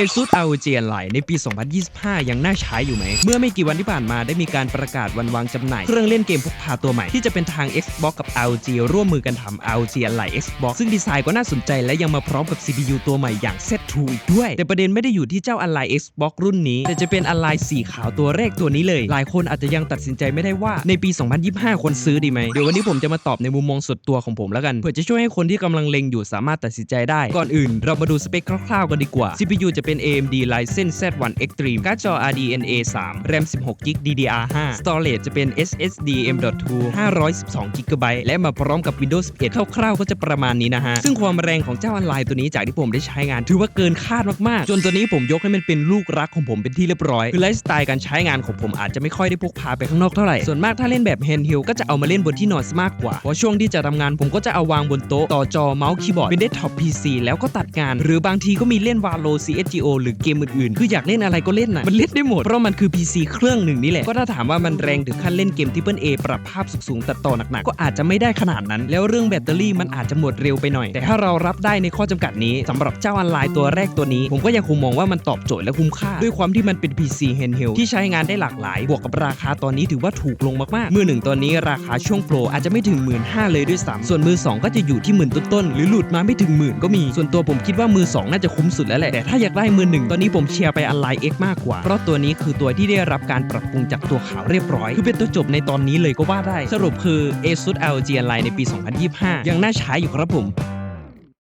ASUS ROG Ally ในปี 2025 ยังน่าใช้อยู่ไหม เมื่อไม่กี่วันที่ผ่านมาได้มีการประกาศวันวางจำหน่าย เครื่องเล่นเกมพกพาตัวใหม่ ที่จะเป็นทาง Xbox กับ ROG ร่วมมือกันทำ ROG Ally Xbox ซึ่งดีไซน์ก็น่าสนใจและยังมาพร้อมกับ CPU ตัวใหม่อย่าง Z2 อีกด้วย แต่ประเด็นไม่ได้อยู่ที่เจ้า Ally Xbox รุ่นนี้ แต่จะเป็น Ally สีขาวตัวแรกตัวนี้เลย หลายคนอาจจะยังตัดสินใจไม่ได้ว่าในปี 2025ควรซื้อดีไหมเดี๋ยววันนี้ผมจะมาตอบในมุมมองส่วนตัวของผมแล้วกันเพื่อจะช่วยให้คนที่กำลังเล็งอยู่สามารถตัดสินใจได้ก่อนอื่น เรามาดูสเปคคร่าวๆกันดีกว่า CPU จะเป็น AMD Ryzen Z1 Extreme การ์ดจอ RDNA 3 RAM 16 g b DDR5 Storage จะเป็น SSD M.2 512 GB และมาพร้อมกับ Windows 11คร่าวๆก็จะประมาณนี้นะฮะ ซึ่งความแรงของเจ้าออนไลน์ตัวนี้จากที่ผมได้ใช้งาน ถือว่าเกินคาดมากๆ จนตัวนี้ผมยกให้มันเป็นลูกรักของผมเป็นที่เรียบร้อย คือไลฟ์สไตล์การใช้งานของผมอาจจะไม่ค่อยได้พกพาไปข้างนอกเท่าไหร่ ส่วนมากถ้าเล่นแบบแฮนด์เฮลก็จะเอามาเล่นบนที่นอนมากกว่า เพราะช่วงที่จะทำงานผมก็จะเอาวางบนโต๊ะต่อจอเมาส์คีย์บอร์ดเป็นเดสก์ท็อป PC แล้วก็ตัดงาน หรือบางทีก็มีเล่น Valo CSGO หรือเกมอื่นๆ คืออยากเล่นอะไรก็เล่นน่ะมันเล่นได้หมด เพราะมันคือ PC เครื่องหนึ่งนี่แหละ ก็ถ้าถามว่ามันแรงถึงขั้นเล่นเกม Triple A ปรับภาพสูงๆตัดต่อหนักๆ ก็อาจจะไม่ได้ขนาดนั้น แล้วเรื่องแบตเตอรี่มันอาจจะหมดเร็วไปหน่อย แต่ถ้าเรารับได้ในข้อจำกัดนี้สำหรับเจ้าออนไลน์ตัวแรกตัวนี้ ผมก็ยังคงมองว่ามันตอบโจทย์และคุ้มค่า ด้วยความที่มันเป็น PC handheld ที่ใช้งานได้หลากหลาย บวกกับราคาตอนนี้ถือว่าถูกลงมากๆมือหนึ่งตอนนี้ราคาช่วงโปรอาจจะไม่ถึง1 5ื่นเลยด้วยซ้ำส่วนมือ 2 ก็จะอยู่ที่หมื่นต้นๆหรือหลุดมาไม่ถึงหมื่นก็มีส่วนตัวผมคิดว่ามือ 2 น่าจะคุ้มสุดแล้วแหละแต่ถ้าอยากได้มือหนึ่งตอนนี้ผมเชียร์ไปอ l ไลเอ็กมากกว่า เพราะตัวนี้คือตัวที่ได้รับการปรับปรุงจากตัวขาวเรียบร้อย คือเป็นตัวจบในตอนนี้เลยก็ว่าได้ สรุปคือ ASUS ROG Ally ในปี 2025 ยังน่าใช้อยู่ครับผม